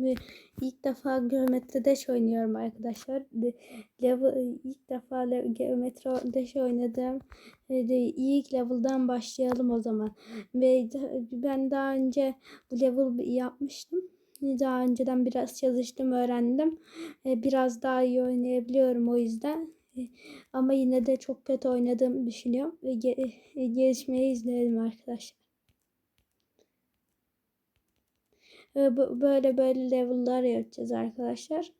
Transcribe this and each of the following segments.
Ve ilk defa geometri dash oynuyorum arkadaşlar. Level, ilk defa geometri dash oynadım. İlk level'dan başlayalım o zaman. Ve ben daha önce bu level yapmıştım. Daha önceden biraz çalıştım, öğrendim. Biraz daha iyi oynayabiliyorum o yüzden. E, Ama yine de çok kötü oynadığımı düşünüyorum. E, gelişmeyi izleyelim arkadaşlar. Ve bu- böyle böyle level'lar yapacağız arkadaşlar.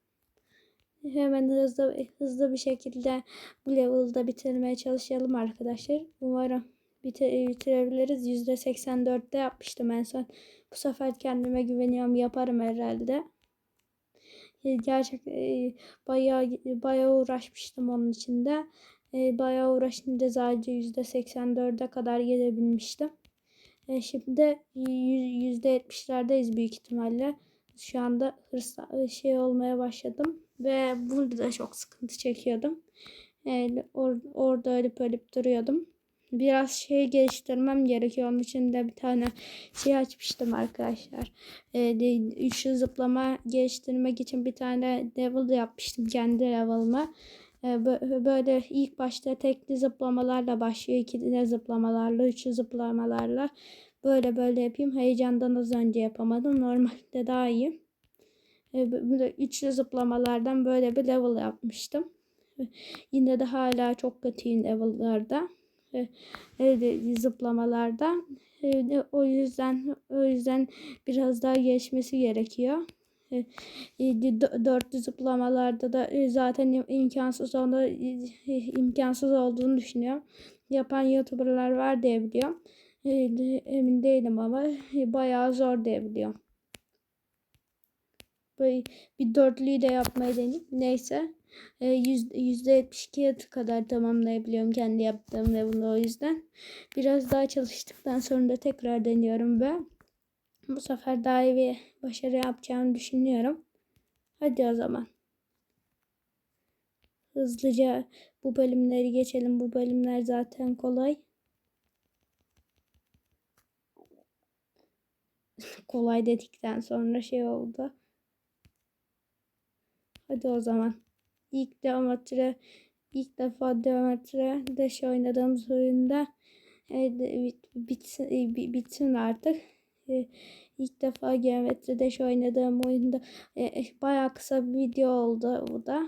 Hemen hızlı hızlı bir şekilde bu level'da bitirmeye çalışalım arkadaşlar. Umarım bite- bitirebiliriz. %84'te yapmıştım en son. Bu sefer kendime güveniyorum. Yaparım herhalde. E, Gerçek e, bayağı bayağı uğraşmıştım onun içinde. E, bayağı uğraşınca sadece %84'e kadar gelebilmiştim. E, şimdi de %70'lerdeyiz büyük ihtimalle. Şu anda hırsla şey olmaya başladım ve burada da çok sıkıntı çekiyordum. E, or- orada ölüp ölüp duruyordum. Biraz şey geliştirmem gerekiyor. Onun için de bir tane şey açmıştım arkadaşlar. E, üçlü zıplama geliştirmek için bir tane level yapmıştım kendi level'ıma. E, bö- böyle ilk başta tekli zıplamalarla başlıyor. ikili zıplamalarla, üçlü zıplamalarla. Böyle böyle yapayım. Heyecandan az önce yapamadım. Normalde daha iyi. E, böyle üçlü zıplamalardan böyle bir level yapmıştım. E, Yine de hala çok kötüyüm level'larda. E, e, de- zıplamalarda. O yüzden o yüzden biraz daha geçmesi gerekiyor. Dö- Dörtlü zıplamalarda da e, zaten im- imkansız onu imkansız olduğunu düşünüyorum. Yapan YouTuber'lar var diye biliyorum. E, de- Emin değilim ama e, bayağı zor diye biliyorum. Böyle bir dörtlüyü de yapmayı deneyim. Neyse. E, yüz- %72'ye kadar tamamlayabiliyorum kendi yaptığım level'ı o yüzden. Biraz daha çalıştıktan sonra da tekrar deniyorum ve bu sefer daha iyi bir başarı yapacağımı düşünüyorum. Hadi o zaman. Hızlıca bu bölümleri geçelim. Bu bölümler zaten kolay. Kolay dedikten sonra şey oldu. Hadi o zaman. İlk geometri ilk defa geometri dash oynadığımız oyunda e, de- bit- bitsin, e, bi- bitsin artık. E, İlk defa geometri dash oynadığım oyunda e, bayağı kısa bir video oldu bu da.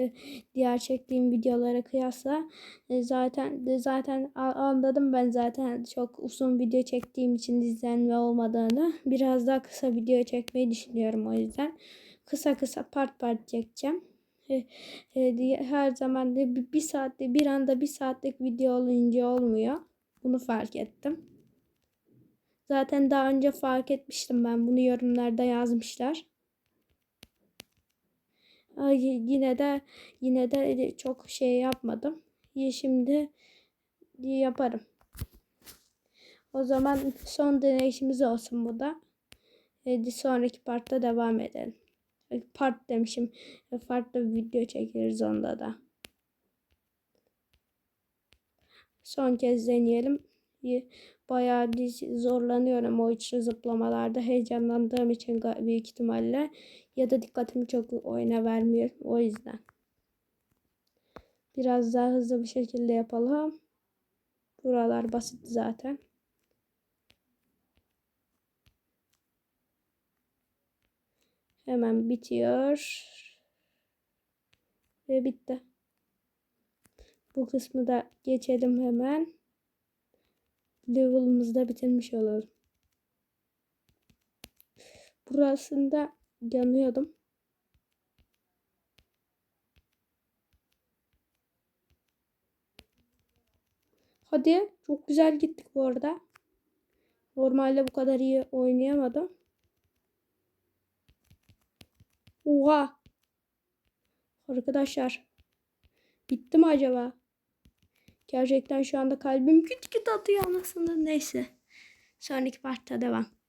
E, Diğer çektiğim videolara kıyasla e, zaten de zaten anladım ben zaten çok uzun video çektiğim için izlenme olmadığını. Biraz daha kısa video çekmeyi düşünüyorum o yüzden. Kısa kısa part part çekeceğim. E, e, her zaman bir, bir saatte bir anda bir saatlik video olunca olmuyor. Bunu fark ettim. Zaten daha önce fark etmiştim ben bunu yorumlarda yazmışlar. Yine de yine de çok şey yapmadım. Şimdi yaparım. O zaman son deneyişimiz olsun bu da. Hadi sonraki partta devam edelim. Ay, Part demişim. Farklı bir video çekeriz onda da. Son kez deneyelim. Bayağı zorlanıyorum o içli zıplamalarda. Heyecanlandığım için büyük ihtimalle. Ya da dikkatimi çok oyuna vermiyor. O yüzden. Biraz daha hızlı bir şekilde yapalım. Buralar basit zaten. Hemen bitiyor. Ve bitti. Bu kısmı da geçelim hemen. Level'ımızı da bitirmiş olalım. Burasında yanıyordum. Hadi çok güzel gittik bu arada. Normalde bu kadar iyi oynayamadım. Oha. Arkadaşlar. Bitti mi acaba? Gerçekten şu anda kalbim küt küt atıyor anasını. Neyse. Sonraki partta devam.